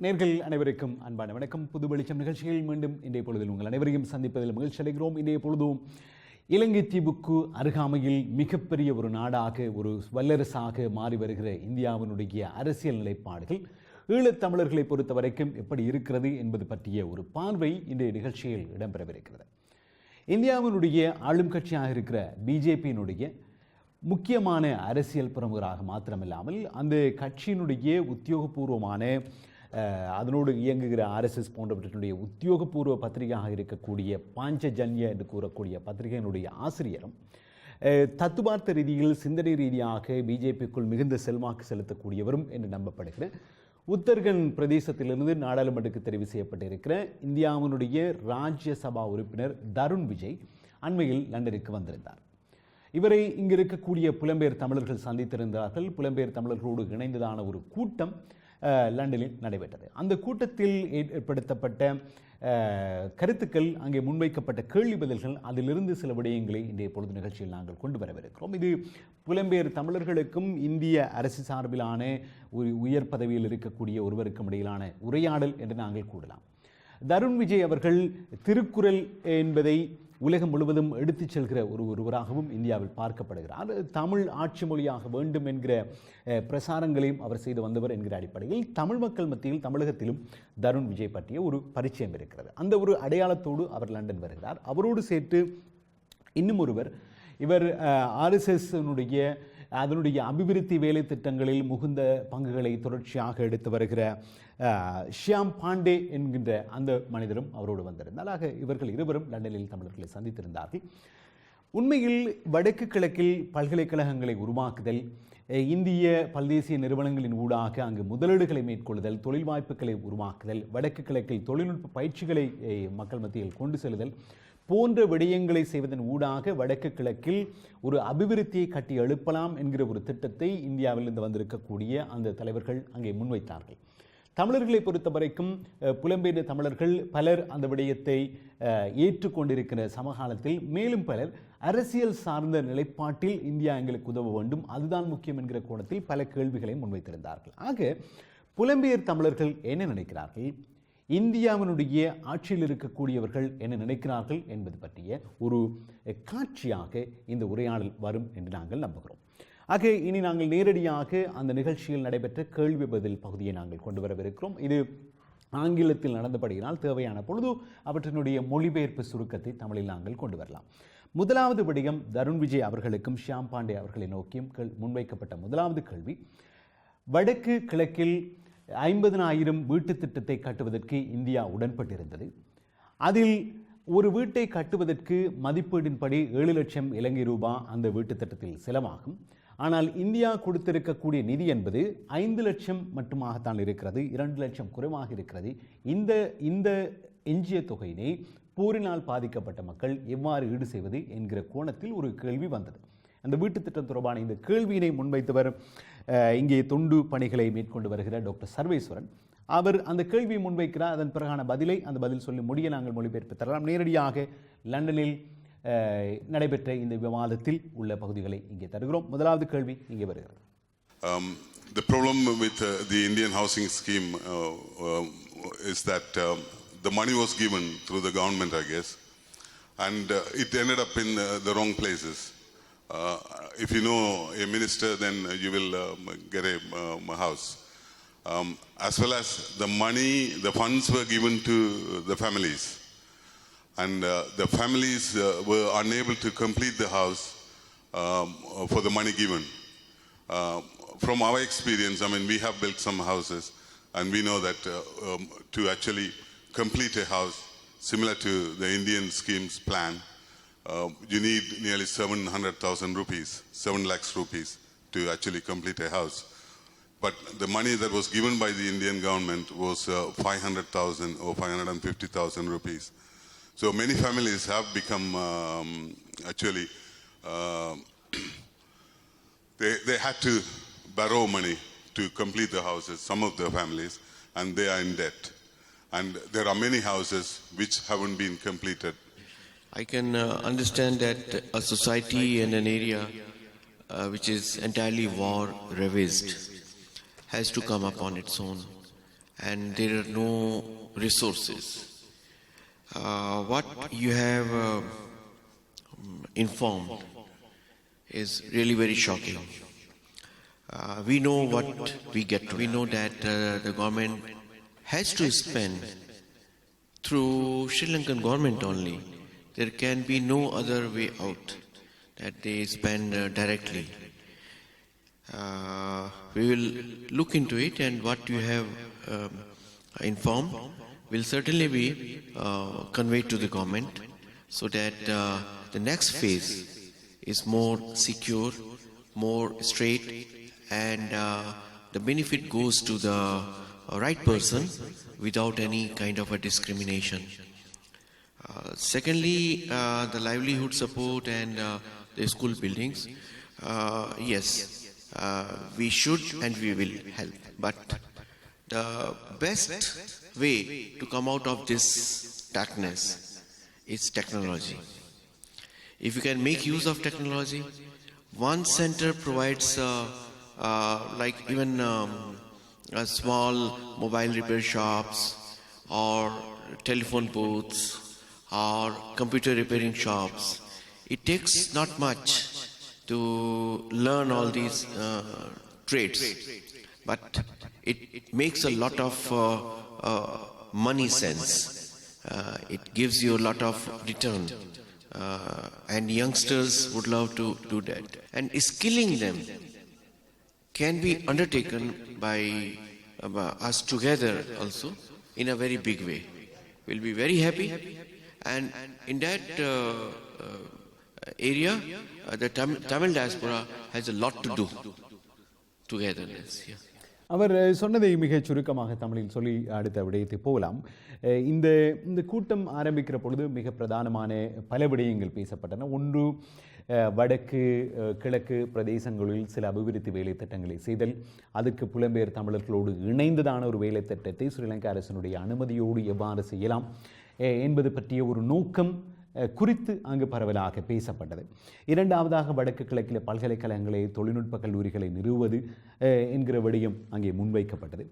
நேர்கள் அனைவருக்கும் அன்பான வணக்கம். புது வெளிச்சம் நிகழ்ச்சியில் மீண்டும் இன்றைய பொழுதில் உங்கள் அனைவரையும் சந்திப்பதில் மகிழ்ச்சி அடைகிறோம். இன்றைய பொழுதும் இலங்கை தீவுக்கு அருகாமையில் மிகப்பெரிய ஒரு நாடாக ஒரு வல்லரசாக மாறி வருகிற இந்தியாவினுடைய அரசியல் நிலைப்பாடுகள் ஈழத்தமிழர்களை பொறுத்த வரைக்கும் எப்படி இருக்கிறது என்பது பற்றிய ஒரு பார்வை இன்றைய நிகழ்ச்சியில் இடம்பெறவிருக்கிறது. இந்தியாவினுடைய ஆளும் கட்சியாக இருக்கிற பிஜேபியினுடைய முக்கியமான அரசியல் பிரமுகராக மாத்திரமில்லாமல் அந்த கட்சியினுடைய உத்தியோகபூர்வமான அதனோடு இயங்குகிற ஆர்எஸ்எஸ் போன்றவற்றினுடைய உத்தியோகபூர்வ பத்திரிகையாக இருக்கக்கூடிய பாஞ்சஜன்ய என்று கூறக்கூடிய பத்திரிகையினுடைய ஆசிரியரும் தத்துவார்த்த ரீதியில் சிந்தனை ரீதியாக பிஜேபிக்குள் மிகுந்த செல்வாக்கு செலுத்தக்கூடியவரும் என்று நம்பப்படுகிற உத்தர்கண்ட் பிரதேசத்திலிருந்து நாடாளுமன்றத்துக்கு தெரிவு செய்யப்பட்டிருக்கிற இந்தியாவினுடைய ராஜ்யசபா உறுப்பினர் தருண் விஜய் அண்மையில் லண்டனுக்கு வந்திருந்தார். இவரை இங்கு இருக்கக்கூடிய புலம்பெயர் தமிழர்கள் சந்தித்திருந்தார்கள். புலம்பெயர் தமிழர்களோடு இணைந்ததான ஒரு கூட்டம் லண்டனில் நடைபெற்றது. அந்த கூட்டத்தில் ஏற்படுத்தப்பட்ட கருத்துக்கள் அங்கே முன்வைக்கப்பட்ட கேள்வி பதில்கள் அதிலிருந்து சில விடயங்களை இன்றைய பொழுது நிகழ்ச்சியில் நாங்கள் கொண்டு வரவிருக்கிறோம். இது புலம்பெயர் தமிழர்களுக்கும் இந்திய அரசு சார்பிலான ஒரு உயர் பதவியில் இருக்கக்கூடிய ஒருவருக்கும் இடையிலான உரையாடல் என்று நாங்கள் கூறலாம். தருண் விஜய் அவர்கள் திருக்குறள் என்பதை உலகம் முழுவதும் எடுத்துச் செல்கிற ஒரு ஒருவராகவும் இந்தியாவில் பார்க்கப்படுகிறார். தமிழ் ஆட்சி மொழியாக வேண்டும் என்கிற பிரசாரங்களையும் அவர் செய்து வந்தவர் என்கிற அடிப்படையில் தமிழ் மக்கள் மத்தியில் தமிழகத்திலும் தருண் விஜய் பற்றிய ஒரு பரிச்சயம் இருக்கிறது. அந்த ஒரு அடையாளத்தோடு அவர் லண்டன் வருகிறார். அவரோடு சேர்த்து இன்னும் ஒருவர் இவர் ஆர்எஸ்எஸ்னுடைய அதனுடைய அபிவிருத்தி வேலை திட்டங்களில் முகுந்த பங்குகளை தொடர்ச்சியாக எடுத்து வருகிற ஷியாம் பாண்டே என்கின்ற அந்த மனிதரும் அவரோடு வந்திருந்தால் ஆக இவர்கள் இருவரும் லண்டனில் தமிழர்களை சந்தித்திருந்தார்கள். உண்மையில் வடக்கு கிழக்கில் பல்கலைக்கழகங்களை உருவாக்குதல் இந்திய பல்தேசிய நிறுவனங்களின் ஊடாக அங்கு முதலீடுகளை மேற்கொள்ளுதல் தொழில் வாய்ப்புகளை உருவாக்குதல் வடக்கு கிழக்கில் தொழில்நுட்ப பயிற்சிகளை மக்கள் மத்தியில் கொண்டு செல்லுதல் போன்ற விடயங்களை செய்வதன் ஊடாக வடக்கு கிழக்கில் ஒரு அபிவிருத்தியை கட்டி எழுப்பலாம் என்கிற ஒரு திட்டத்தை இந்தியாவிலிருந்து வந்திருக்கக்கூடிய அந்த தலைவர்கள் அங்கே முன்வைத்தார்கள். தமிழர்களை பொறுத்த வரைக்கும் புலம்பெயர்ந்த தமிழர்கள் பலர் அந்த விடயத்தை ஏற்றுக்கொண்டிருக்கிற சமகாலத்தில் மேலும் பலர் அரசியல் சார்ந்த நிலைப்பாட்டில் இந்தியா எங்களுக்கு உதவ வேண்டும். அதுதான் முக்கியம் என்கிற கோணத்தில் பல கேள்விகளை முன்வைத்திருந்தார்கள். ஆக புலம்பெயர் தமிழர்கள் என்ன நினைக்கிறார்கள்? இந்தியாவினுடைய ஆட்சியில் இருக்கக்கூடியவர்கள் என்ன நினைக்கிறார்கள் என்பது பற்றிய ஒரு காட்சியாக இந்த உரையாடல் வரும் என்று நாங்கள் நம்புகிறோம். ஆக இனி நாங்கள் நேரடியாக அந்த நிகழ்ச்சியில் நடைபெற்ற கேள்வி பதில் பகுதியை நாங்கள் கொண்டு வரவிருக்கிறோம். இது ஆங்கிலத்தில் நடந்தபடியினால் தேவையான பொழுது அவற்றினுடைய மொழிபெயர்ப்பு சுருக்கத்தை தமிழில் நாங்கள் கொண்டு வரலாம். முதலாவது விடயம் தருண் விஜய் அவர்களுக்கும் ஷியாம் பாண்டே அவர்களை நோக்கியும் முன்வைக்கப்பட்ட முதலாவது கேள்வி. வடக்கு கிழக்கில் ஐம்பதினாயிரம் வீட்டு திட்டத்தை கட்டுவதற்கு இந்தியா உடன்பட்டிருந்தது. அதில் ஒரு வீட்டை கட்டுவதற்கு மதிப்பீடின்படி ஏழு லட்சம் இலங்கை ரூபா அந்த வீட்டு திட்டத்தில் செலவாகும். ஆனால் இந்தியா கொடுத்திருக்கக்கூடிய நிதி என்பது ஐந்து லட்சம் மட்டுமாகத்தான் இருக்கிறது இரண்டு லட்சம் குறைவாக இருக்கிறது. இந்த இந்த எஞ்சிய தொகையினை போரினால் பாதிக்கப்பட்ட மக்கள் எவ்வாறு ஈடு செய்வது என்கிற கோணத்தில் ஒரு கேள்வி வந்தது. அந்த வீட்டுத் திட்டம் தொடர்பான இந்த கேள்வியினை முன்வைத்தவர் இங்கே தொண்டு பணிகளை மேற்கொண்டு வருகிற டாக்டர் சர்வேஸ்வரன். அவர் அந்த கேள்வியை முன்வைக்கிறார். அதன் பிறகான பதிலை அந்த பதில் சொல்லி முடிய நாங்கள் மொழிபெயர்ப்பு தரலாம். நேரடியாக லண்டனில் நடைபெற்ற இந்த விவாதத்தில் உள்ள பகுதிகளை இங்கே தருகிறோம். முதலாவது கேள்வி இங்கே வருகிறது. Um, the problem with uh, the Indian housing scheme uh, uh, is that um, the money was given through the government, I guess, and uh, it ended up in uh, the wrong places. Uh, if you know a minister, then you will um, get a, um, house. Um, as well as the money, the funds were given to the families and uh, the families uh, were unable to complete the house um, for the money given. Uh, from our experience, I mean, we have built some houses, and we know that uh, um, to actually complete a house similar to the Indian scheme's plan, uh, you need nearly 700,000 rupees, 7 lakhs rupees to actually complete a house. But the money that was given by the Indian government was uh, 500,000 or 550,000 rupees. So many families have become um, actually, uh, they, they had to borrow money to complete the houses, some of the families, and they are in debt. And there are many houses which haven't been completed I can uh, understand that a society and an area uh, which is entirely war ravaged has to come up on its own, and there are no resources. Uh, what you have uh, informed is really very shocking. Uh, we know what we get. We know that uh, the government has to spend through Sri Lankan government only. There can be no other way out that they spend uh, directly. Uh, we will look into it, and what you have um, informed will certainly be uh, conveyed to the government so that uh, the next phase is more secure, more straight, and uh, the benefit goes to the right person without any kind of a discrimination. Uh, secondly, uh, the livelihood support and uh, the school buildings. Yes, we should and we will help. But the best way to come out of this darkness is technology. If you can make use of technology, one center provides, uh, uh, like even um, a small mobile repair shops or telephone booths or computer repairing shops. It takes not much to learn all these uh, trades, but it, makes a lot of uh, uh, money sense. Uh, it gives you a lot of return. Uh, and youngsters would love to do that. And skilling them can be undertaken by us together also in a very big way. We'll be very happy. And in that uh, uh, area, uh, the Tamil, Tamil diaspora has a lot to do. Togetherness. Yeah. Our uh, சொன்னதை மிகச் சுருக்கமாக தமிழில் சொல்லி அடுத்த விடயத்தை போகலாம் uh, இந்த இந்த கூட்டம் ஆரம்பிக்கிற பொழுது மிக பிரதானமான பல விடயங்கள் பேசப்பட்டன ஒன்று uh, வடக்கு கிழக்கு பிரதேசங்களில் சில அபிவிருத்தி வேலை திட்டங்களை செய்தல் அதுக்கு புலம்பெயர் தமிழர்களோடு இணைந்ததான ஒரு வேலை திட்டத்தை ஸ்ரீலங்கா அரசினுடைய அனுமதியோடு எவ்வாறு செய்யலாம் என்பது பற்றிய ஒரு நோக்கம் குறித்து அங்கு பரவலாக பேசப்பட்டது. இரண்டாவதாக வடக்கு கிழக்கில் பல்கலைக்கழகங்களை தொழில்நுட்ப கல்லூரிகளை நிறுவுவது என்கிற விடயம் அங்கே முன்வைக்கப்பட்டது.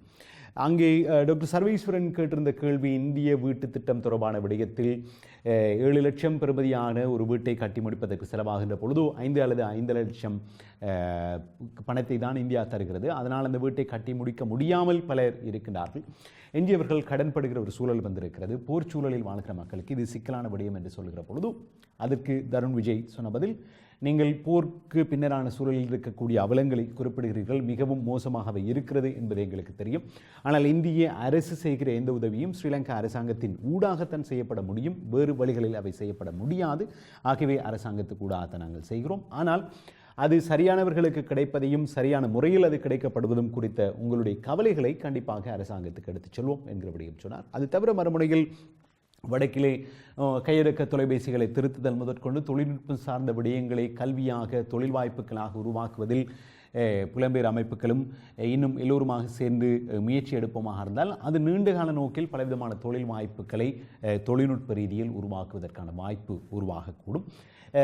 அங்கே டாக்டர் சர்வேஸ்வரன் கேட்டிருந்த கேள்வி இந்திய வீட்டு திட்டம் தொடர்பான விடயத்தில் ஏழு லட்சம் பெறுமதியான ஒரு வீட்டை கட்டி முடிப்பதற்கு செலவாகின்ற பொழுது ஐந்து அல்லது ஐந்து லட்சம் பணத்தை தான் இந்தியா தருகிறது. அதனால் அந்த வீட்டை கட்டி முடிக்க முடியாமல் பலர் இருக்கின்றார்கள். எஞ்சியவர்கள் கடன்படுகிற ஒரு சூழல் வந்திருக்கிறது. போர் சூழலில் வாழ்கிற மக்களுக்கு இது சிக்கலான விடயம் என்று சொல்கிற பொழுது அதற்கு தருண் விஜய் சொன்ன பதில் நீங்கள் போருக்கு பின்னரான சூழலில் இருக்கக்கூடிய அவலங்களை குறிப்பிடுகிறீர்கள். மிகவும் மோசமாகவே இருக்கிறது என்பது எங்களுக்கு தெரியும். ஆனால் இந்திய அரசு செய்கிற எந்த உதவியும் ஸ்ரீலங்கா அரசாங்கத்தின் ஊடாகத்தான் செய்யப்பட முடியும். வேறு வழிகளில் அவை செய்யப்பட முடியாது. ஆகவே அரசாங்கத்துக்கு ஊடாகத்தான் நாங்கள் செய்கிறோம். ஆனால் அது சரியானவர்களுக்கு கிடைப்பதையும் சரியான முறையில் அது கிடைக்கப்படுவதும் குறித்த உங்களுடைய கவலைகளை கண்டிப்பாக அரசாங்கத்துக்கு எடுத்துச் செல்வோம் என்கிறபடியும் சொன்னார். அது தவிர மறுமுனையில் வடக்கிலே கையடக்க தொலைபேசிகளை திருத்துதல் முதற்கொண்டு தொழில்நுட்பம் சார்ந்த விடயங்களை கல்வியாக தொழில் வாய்ப்புகளாக உருவாக்குவதில் புலம்பெயர் அமைப்புகளும் இன்னும் எல்லோருமாக சேர்ந்து முயற்சி எடுப்போமாக இருந்தால் அது நீண்டகால நோக்கில் பலவிதமான தொழில் வாய்ப்புகளை தொழில்நுட்ப ரீதியில் உருவாக்குவதற்கான வாய்ப்பு உருவாகக்கூடும்.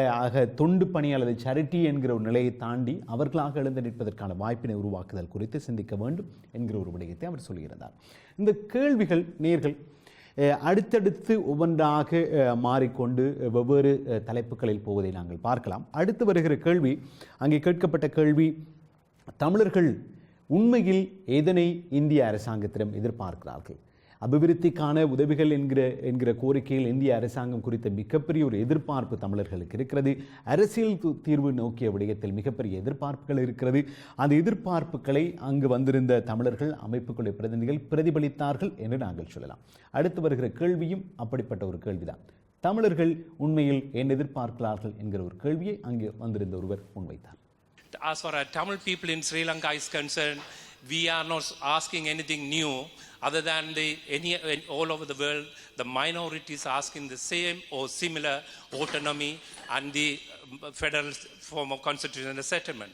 ஆக தொண்டு பணி அல்லது சரிட்டி என்கிற ஒரு நிலையை தாண்டி அவர்களாக எழுந்து நிற்பதற்கான வாய்ப்பினை உருவாக்குதல் குறித்து சிந்திக்க வேண்டும் என்கிற ஒரு விடயத்தை அவர் சொல்கிறார் இந்த கேள்விகள் நேர்கள் அடுத்தடுத்து ஒவ்வொன்றாக மாறிக்கொண்டு வெவ்வேறு தலைப்புகளில் போவதை நாங்கள் பார்க்கலாம். அடுத்து வருகிற கேள்வி அங்கே கேட்கப்பட்ட கேள்வி தமிழர்கள் உண்மையில் எதனை இந்திய அரசாங்கத்திடம் எதிர்பார்க்கிறார்கள்? அபிவிருத்திக்கான உதவிகள் என்கிற என்கிற கோரிக்கையில் இந்திய அரசாங்கம் குறித்த மிகப்பெரிய ஒரு எதிர்பார்ப்பு தமிழர்களுக்கு இருக்கிறது. அரசியல் தீர்வு நோக்கிய விடயத்தில் மிகப்பெரிய எதிர்பார்ப்புகள் இருக்கிறது. அந்த எதிர்பார்ப்புகளை அங்கு வந்திருந்த தமிழர்கள் அமைப்புகளுடைய பிரதிநிதிகள் பிரதிபலித்தார்கள் என்று நாங்கள் சொல்லலாம். அடுத்து வருகிற கேள்வியும் அப்படிப்பட்ட ஒரு கேள்விதான். தமிழர்கள் உண்மையில் என்ன எதிர்பார்க்கிறார்கள் என்கிற ஒரு கேள்வியை அங்கு வந்திருந்த ஒருவர் முன்வைத்தார். As far as Tamil people in Sri Lanka is concerned, we are not asking anything new other than the any all over the world the minorities asking the same or similar autonomy and the um, federal form of constitutional settlement.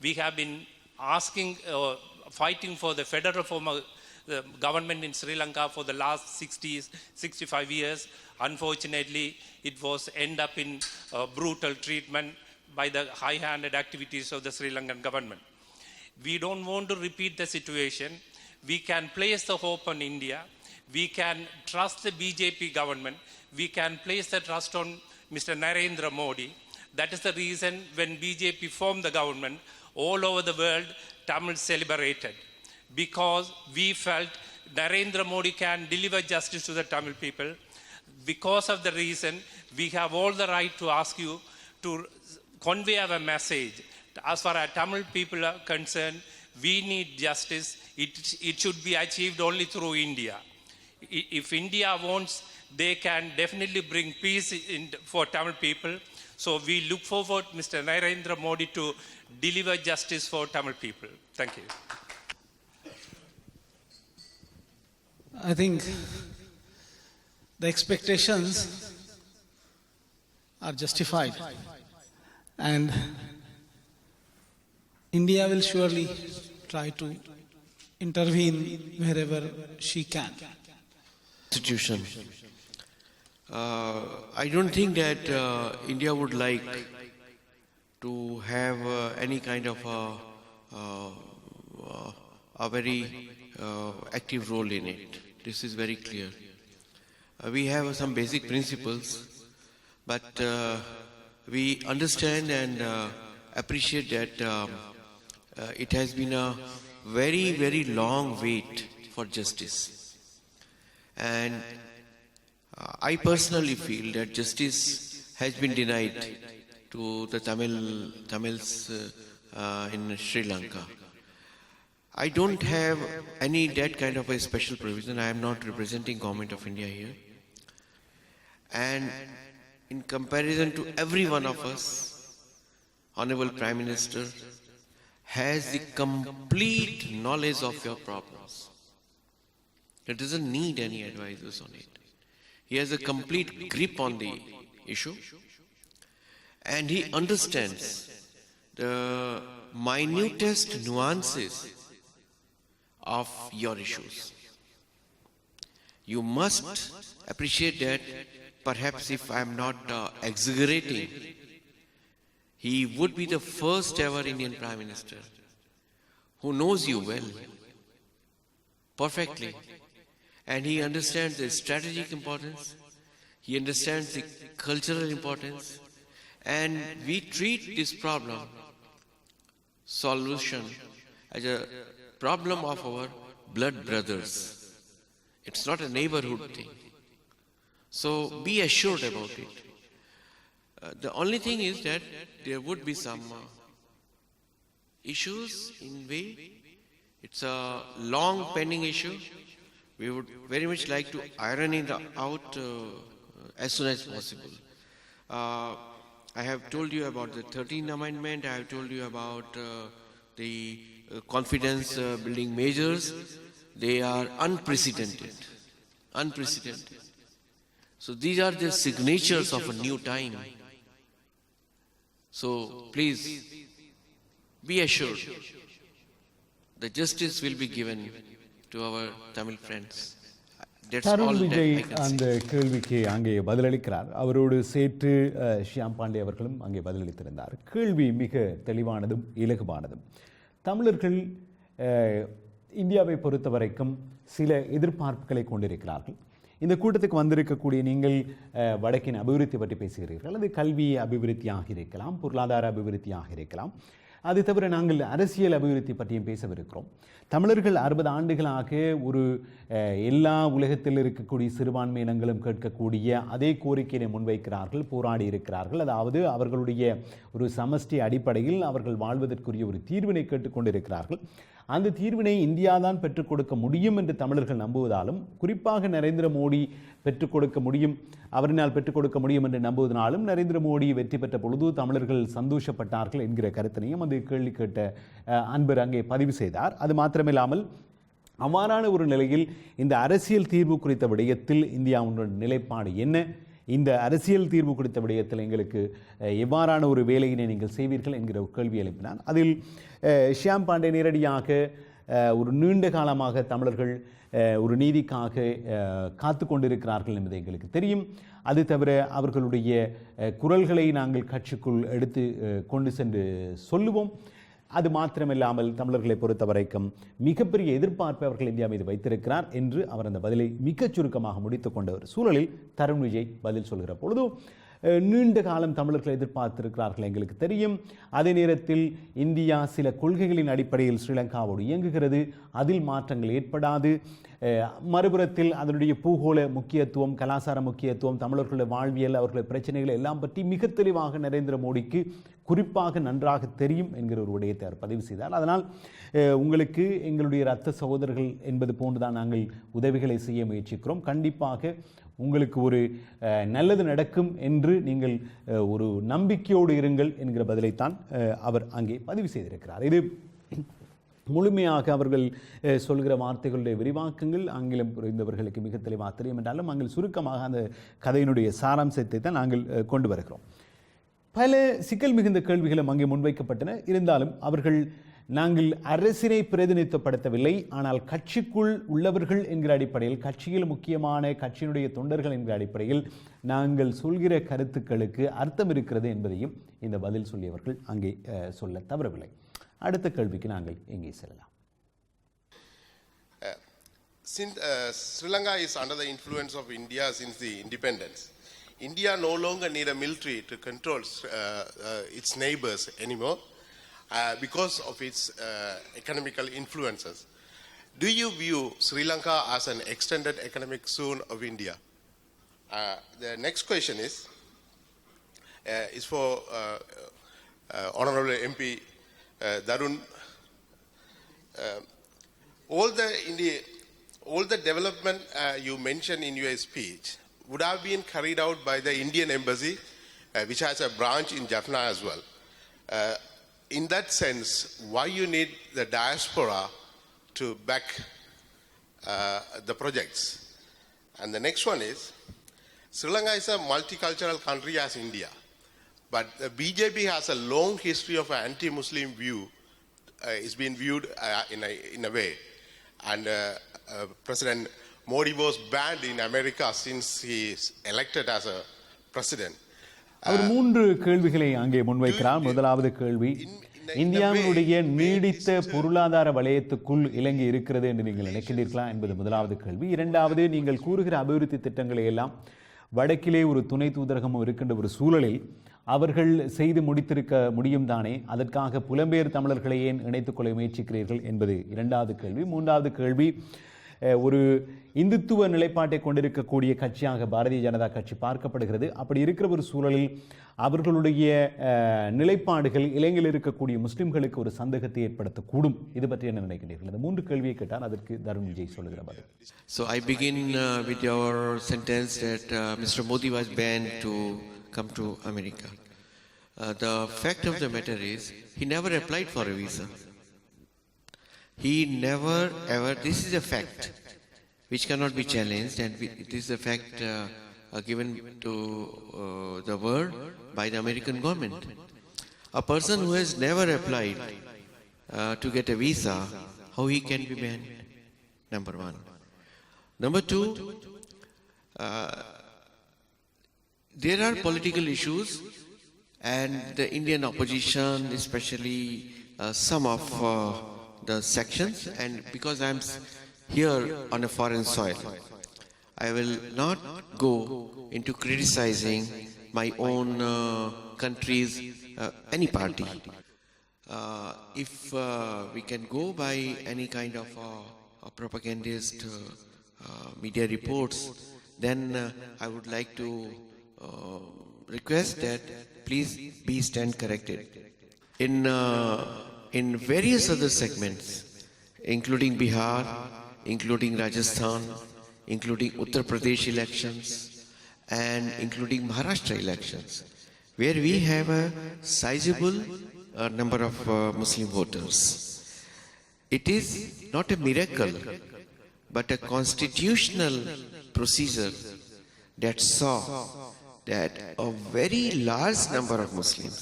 We have been asking uh, fighting for the federal form of the government in Sri Lanka for the last 60, 65 years. Unfortunately, it was end up in uh, brutal treatment by the high-handed activities of the Sri Lankan government. We don't want to repeat the situation. We can place the hope on India. We can trust the BJP government. We can place the trust on Mr. Narendra Modi. That is the reason when BJP formed the government, all over the world, Tamil celebrated. Because we felt Narendra Modi can deliver justice to the Tamil people. Because of the reason, we have all the right to ask you to convey our message. As far as Tamil people are concerned, we need justice. It, it should be achieved only through India. If India wants, they can definitely bring peace in, for Tamil people. So we look forward, Mr. Narendra Modi, to deliver justice for Tamil people. Thank you. I think the expectations are justified. And India will surely try to intervene wherever she can. Constitution. Uh, I don't think that uh, India would like to have uh, any kind of a, uh, uh, a very uh, active role in it. This is very clear. Uh, we have some basic principles, but uh, we understand and uh, appreciate that um, uh, it has been a very, very long wait for justice. And uh, I personally feel that justice has been denied to the Tamil Tamils uh, uh, in Sri Lanka. I don't have any that kind of a special provision. I am not representing government of India here. And in comparison to every one of us, Honorable Prime Minister has the complete knowledge of your problems. He doesn't need any advisors on it. He has a complete grip on the issue and he understands the minutest nuances of your issues. You must appreciate that perhaps if I am not uh, exaggerating, he would be the first ever Indian Prime Minister who knows you well, perfectly, and he understands the strategic importance, he understands the cultural importance, and we treat this problem solution as a problem of our blood brothers. It's not a neighborhood thing. So be assured about it. Uh, the only thing is that there would be some uh, issues in way. It's a long pending issue. We would very much like to iron it out uh, as soon as possible. Uh, I have told you about the 13th Amendment. I have told you about uh, the uh, confidence uh, building measures. They are unprecedented. Unprecedented. So these are the signatures of a new time. So please be assured the justice will be given to our Tamil friends. Tarun Vijay. அந்த கேள்விக்கு அங்கே பதிலளிக்கிறார் அவரோடு சேர்த்து ஷியாம் பாண்டே அவர்களும் அங்கே பதிலளித்திருந்தார் கேள்வி மிக தெளிவானதும் இலகுவானதும் தமிழர்கள் இந்தியாவை பொறுத்த வரைக்கும் சில எதிர்பார்ப்புகளை கொண்டிருக்கிறார்கள் இந்த கூட்டத்துக்கு வந்திருக்கக்கூடிய நீங்கள் வடக்கின் அபிவிருத்தி பற்றி பேசுகிறீர்கள். அது கல்வி அபிவிருத்தியாக இருக்கலாம் பொருளாதார அபிவிருத்தியாக இருக்கலாம். அது தவிர நாங்கள் அரசியல் அபிவிருத்தி பற்றியும் பேசவிருக்கிறோம். தமிழர்கள் அறுபது ஆண்டுகளாக ஒரு எல்லா உலகத்தில் இருக்கக்கூடிய சிறுபான்மை இனங்களும் கேட்கக்கூடிய அதே கோரிக்கையை முன்வைக்கிறார்கள் போராடி இருக்கிறார்கள். அதாவது அவர்களுடைய ஒரு சமஷ்டி அடிப்படையில் அவர்கள் வாழ்வதற்குரிய ஒரு தீர்வினை கேட்டுக்கொண்டிருக்கிறார்கள். அந்த தீர்வினை இந்தியா தான் பெற்றுக் கொடுக்க முடியும் என்று தமிழர்கள் நம்புவதாலும் குறிப்பாக நரேந்திர மோடி பெற்றுக் கொடுக்க முடியும் அவரினால் பெற்றுக் கொடுக்க முடியும் என்று நம்புவதனாலும் நரேந்திர மோடி வெற்றி பெற்ற பொழுது தமிழர்கள் சந்தோஷப்பட்டார்கள் என்கிற கருத்தினையும் அந்த கேள்வி கேட்ட அன்பர் அங்கே பதிவு செய்தார். அது மாத்திரமில்லாமல் அவ்வாறான ஒரு நிலையில் இந்த அரசியல் தீர்வு குறித்த விடயத்தில் இந்தியாவுடைய நிலைப்பாடு என்ன? இந்த அரசியல் தீர்வு கொடுத்த விடயத்தில் எங்களுக்கு எவ்வாறான ஒரு வேலையினை நீங்கள் செய்வீர்கள் என்கிற ஒரு கேள்வி எழுப்பினான் அதில் ஷியாம் பாண்டே நேரடியாக ஒரு நீண்ட காலமாக தமிழர்கள் ஒரு நீதிக்காக காத்து கொண்டிருக்கிறார்கள் என்பது எங்களுக்கு தெரியும். அது தவிர அவர்களுடைய குரல்களை நாங்கள் கட்சிக்குள் எடுத்து கொண்டு சென்று சொல்லுவோம். அது மாத்திரமில்லாமல் தமிழர்களை பொறுத்த வரைக்கும் மிகப்பெரிய எதிர்பார்ப்பை அவர்கள் இந்தியா மீது வைத்திருக்கிறார் என்று அவர் அந்த பதிலை மிகச் சுருக்கமாக முடித்துக் கொண்ட ஒரு சூழலில் தருண் விஜய் பதில் சொல்கிற பொழுது நீண்ட காலம் தமிழர்கள் எதிர்பார்த்திருக்கிறார்கள் எங்களுக்கு தெரியும். அதே நேரத்தில் இந்தியா சில கொள்கைகளின் அடிப்படையில் ஸ்ரீலங்காவோடு இயங்குகிறது. அதில் மாற்றங்கள் ஏற்படாது. மறுபுறத்தில் அதனுடைய பூகோள முக்கியத்துவம் கலாச்சார முக்கியத்துவம் தமிழர்களுடைய வாழ்வியல் அவர்களுடைய பிரச்சனைகள் எல்லாம் பற்றி மிக தெளிவாக நரேந்திர மோடிக்கு குறிப்பாக நன்றாக தெரியும் என்கிற ஒரு விடயத்தை அவர் பதிவு செய்தார். அதனால் உங்களுக்கு எங்களுடைய இரத்த சகோதரர்கள் என்பது போன்றுதான் நாங்கள் உதவிகளை செய்ய முயற்சிக்கிறோம். கண்டிப்பாக உங்களுக்கு ஒரு நல்லது நடக்கும் என்று நீங்கள் ஒரு நம்பிக்கையோடு இருங்கள் என்கிற பதிலைத்தான் அவர் அங்கே பதிவு செய்திருக்கிறார். இது முழுமையாக அவர்கள் சொல்கிற வார்த்தைகளுடைய விரிவாக்கங்கள் ஆங்கிலம் புரிந்தவர்களுக்கு மிக தெளிவாக தெரியும் என்றாலும் நாங்கள் சுருக்கமாக அந்த கதையினுடைய சாராம்சத்தை தான் நாங்கள் கொண்டு வருகிறோம். பல சிக்கல் மிகுந்த கேள்விகளும் அங்கே முன்வைக்கப்பட்டன. இருந்தாலும் அவர்கள் நாங்கள் அரசினை பிரதிநிதித்துவப்படுத்தவில்லை. ஆனால் கட்சிக்குள் உள்ளவர்கள் என்கிற அடிப்படையில் கட்சியில் முக்கியமான கட்சியினுடைய தொண்டர்கள் என்கிற அடிப்படையில் நாங்கள் சொல்கிற கருத்துக்களுக்கு அர்த்தம் இருக்கிறது என்பதையும் இந்த பதில் சொல்லியவர்கள் அங்கே சொல்ல தவறவில்லை. அடுத்த கேள்விக்கு நாங்கள் இங்கே செல்லலாம். Since uh, Sri Lanka is under the influence of India since the independence, India no longer need a military to control uh, uh, its neighbors anymore. Uh, because of its uh, economical influences. Do you view Sri Lanka as an extended economic zone of India? Uh, the next question is uh, is for uh, uh, Honorable MP uh, Darun all the India, all the development uh, you mentioned in your speech would have been carried out by the Indian embassy, uh, which has a branch in Jaffna as well. Uh, in that sense, why you need the diaspora to back uh, the projects? And the next one is, Sri Lanka is a multicultural country as India, but the BJP has a long history of an anti-Muslim view uh, it's been viewed uh, in, a, in a way. And uh, uh, President Modi was banned in America since he is elected as a president. அவர் மூன்று கேள்விகளை அங்கே முன்வைக்கிறார். முதலாவது கேள்வி இந்தியாவினுடைய நீடித்த பொருளாதார வலயத்துக்குள் இலங்கை இருக்கிறது என்று நீங்கள் நினைக்கிறீர்களா என்பது முதலாவது கேள்வி. இரண்டாவது நீங்கள் கூறுகிற அபிவிருத்தி திட்டங்களை எல்லாம் வடக்கிலே ஒரு துணை தூதரகம் இருக்கின்ற ஒரு சூழலில் அவர்கள் செய்து முடித்திருக்க முடியும் தானே? அதற்காக புலம்பெயர் தமிழர்களை ஏன் இணைத்துக் கொள்ள முயற்சிக்கிறீர்கள் என்பது இரண்டாவது கேள்வி. மூன்றாவது கேள்வி ஒரு இந்துத்துவ நிலைப்பாட்டை கொண்டிருக்கக்கூடிய கட்சியாக பாரதிய ஜனதா கட்சி பார்க்கப்படுகிறது அப்படி இருக்கிற ஒரு சூழலில் அவர்களுடைய நிலைப்பாடுகள் இலங்கையில் இருக்கக்கூடிய முஸ்லிம்களுக்கு ஒரு சந்தேகத்தை ஏற்படுத்தக்கூடும் இது பற்றி என்ன நினைக்கிறீர்கள் இந்த மூன்று கேள்வியை கேட்டால் அதற்கு தருண் விஜய் சொல்லுகிற பதில் I I with uh, sentence your sentence that uh, Mr. To was banned to come the America. Uh, the fact of the matter is, he never. He never ever, this is a fact which cannot be challenged, and it is a fact uh, uh, given to uh, the world by the American government. A person who has never applied uh, to get a visa, how he can be banned? Number one. Number two, uh, there are political issues, and the Indian opposition, especially uh, some of uh, the sections, and because I'm here on a foreign soil, I will not go into criticizing my own uh, country's uh, any party. Uh, if uh, we can go by any kind of uh, propagandist uh, media reports, then I would like to request that please be stand corrected. In, in various other segments, including Bihar, including Rajasthan, including Uttar Pradesh elections, and including Maharashtra elections, where we have a sizable uh, number of uh, Muslim voters. It is not a miracle, but a constitutional procedure that saw that a very large number of Muslims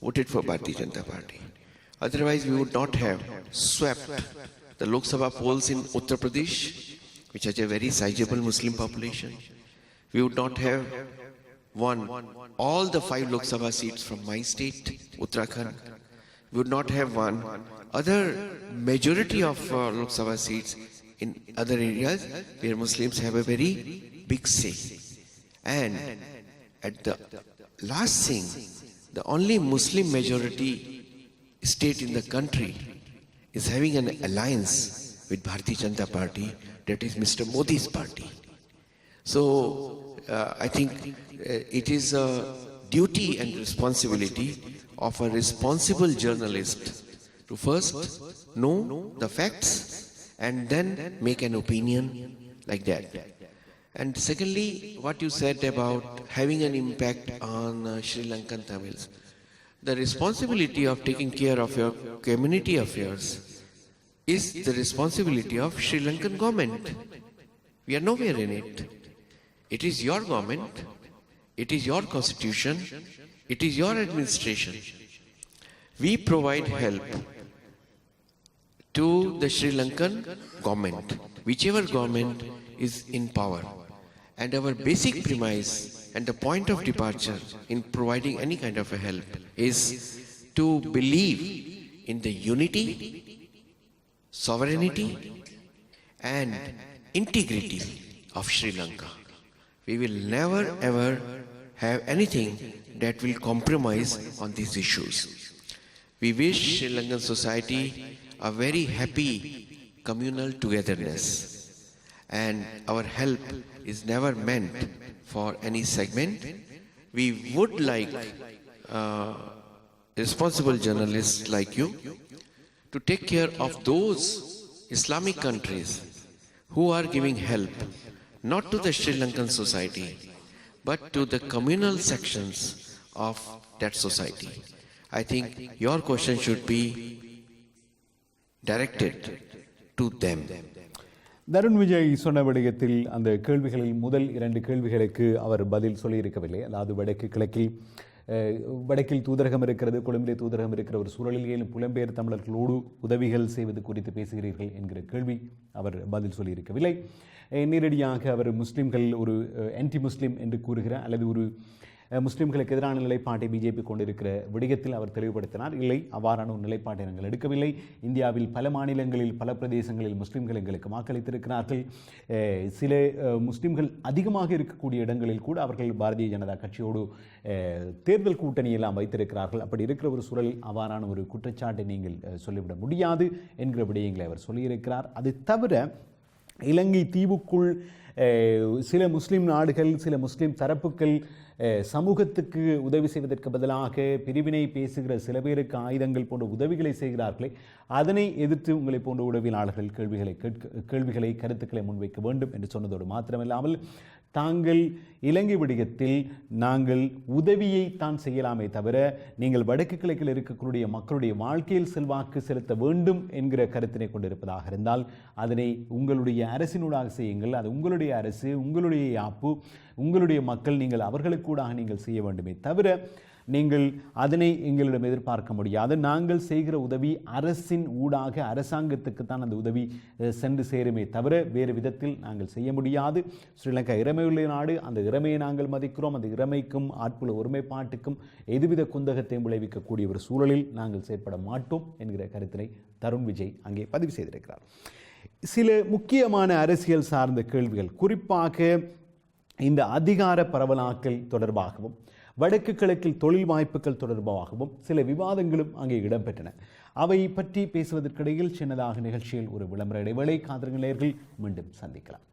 voted for Bharatiya Janata Party. Otherwise, we would not have swept the Lok Sabha polls in Uttar Pradesh, which has a very sizable Muslim population. We would not have won all the five Lok Sabha seats from my state, Uttarakhand. We would not have won other majority of uh, Lok Sabha seats in other areas where Muslims have a very big say. And at the last thing, the only Muslim majority state in the country is having an alliance with Bharatiya Janata Party, that is Mr. Modi's party. So uh, I think uh, it is a duty and responsibility of a responsible journalist to first know the facts and then make an opinion like that. And secondly, what you said about having an impact on uh, Sri Lankan Tamils. The responsibility of taking care of your community affairs is the responsibility of Sri Lankan government. We are nowhere in it. It is your government, it is your constitution, it is your administration. We provide help to the Sri Lankan government, whichever government is in power. And our basic premise and the point of departure in providing any kind of a help is to believe in the unity, sovereignty, and integrity of Sri Lanka. We will never ever have anything that will compromise on these issues. We wish Sri Lankan society a very happy communal togetherness. And our help is never meant for any segment. We would like uh, responsible journalists like you to take care of those Islamic countries who are giving help not to the Sri Lankan society but to the communal sections of that society. I think your question should be directed to them. Tarun Vijay சொன்ன விடயத்தில் அந்த கேள்விகளில் முதல் இரண்டு கேள்விகளுக்கு அவர் பதில் சொல்லியிருக்கவில்லை அதாவது வடக்கு கிழக்கில் வடக்கில் தூதரகம் இருக்கிறது கொழும்பிலே தூதரகம் இருக்கிற ஒரு சூழலில் புலம்பெயர் தமிழர்களோடு உதவிகள் செய்வது குறித்து பேசுகிறீர்கள் என்கிற கேள்வி அவர் பதில் சொல்லியிருக்கவில்லை. நேரடியாக அவர் முஸ்லீம்கள் ஒரு ஆன்டி முஸ்லீம் என்று கூறுகிற அல்லது ஒரு முஸ்லீம்களுக்கு எதிரான நிலைப்பாட்டை பிஜேபி கொண்டிருக்கிற விடயத்தில் அவர் தெளிவுபடுத்தினார். இல்லை அவ்வாறான ஒரு நிலைப்பாட்டை நாங்கள் எடுக்கவில்லை. இந்தியாவில் பல மாநிலங்களில் பல பிரதேசங்களில் முஸ்லீம்கள் எங்களுக்கு வாக்களித்திருக்கிறார்கள். சில முஸ்லீம்கள் அதிகமாக இருக்கக்கூடிய இடங்களில் கூட அவர்கள் பாரதிய ஜனதா கட்சியோடு தேர்தல் கூட்டணியெல்லாம் வைத்திருக்கிறார்கள். அப்படி இருக்கிற ஒரு சூழலில் அவ்வாறான ஒரு குற்றச்சாட்டை நீங்கள் சொல்லிவிட முடியாது என்கிற விடயங்களை அவர் சொல்லியிருக்கிறார். அது தவிர இலங்கை தீவுக்குள் சில முஸ்லீம் நாடுகள் சில முஸ்லீம் தரப்புகள் சமூகத்துக்கு உதவி செய்வதற்கு பதிலாக பிரிவினை பேசுகிற சில பேருக்கு ஆயுதங்கள் போன்ற உதவிகளை செய்கிறார்களே அதனை எதிர்த்து உங்களை போன்ற உதவியாளர்கள் கேள்விகளை கேட்க கேள்விகளை கருத்துக்களை முன்வைக்க வேண்டும் என்று சொன்னதோடு மாத்திரமில்லாமல் தாங்கள் இலங்கை விடயத்தில் நாங்கள் உதவியை தான் செய்யலாமே தவிர நீங்கள் வடக்கு கிழக்கில் இருக்கக்கூடிய மக்களுடைய வாழ்க்கையில் செல்வாக்கு செலுத்த வேண்டும் என்கிற கருத்தினை கொண்டிருப்பதாக இருந்தால் அதனை உங்களுடைய அரசினூடாக செய்யுங்கள். அது உங்களுடைய அரசு உங்களுடைய யாப்பு உங்களுடைய மக்கள் நீங்கள் அவர்களுக்கூடாக நீங்கள் செய்ய வேண்டுமே தவிர நீங்கள் அதனை எங்களிடம் எதிர்பார்க்க முடியாது. நாங்கள் செய்கிற உதவி அரசின் ஊடாக அரசாங்கத்துக்கு தான் அந்த உதவி சென்று சேருமே தவிர வேறு விதத்தில் நாங்கள் செய்ய முடியாது. ஸ்ரீலங்கா இறமையுள்ள நாடு அந்த இறமையை நாங்கள் மதிக்கிறோம். அந்த இறமைக்கும் ஆட்புல ஒருமைப்பாட்டுக்கும் எதுவித குந்தகத்தையும் விளைவிக்கக்கூடிய ஒரு சூழலில் நாங்கள் செயற்பட மாட்டோம் என்கிற கருத்தினை தருண் விஜய் அங்கே பதிவு செய்திருக்கிறார். சில முக்கியமான அரசியல் சார்ந்த கேள்விகள் குறிப்பாக இந்த அதிகார பரவலாக்கல் தொடர்பாகவும் வடக்கு கிழக்கில் தொழில் வாய்ப்புகள் தொடர்பாகவும் சில விவாதங்களும் அங்கே இடம்பெற்றன. அவை பற்றி பேசுவதற்கிடையில் சின்னதாக நிகழ்ச்சியில் ஒரு விளம்பர இடைவேளை காதல் நிலையர்கள் மீண்டும் சந்திக்கலாம்.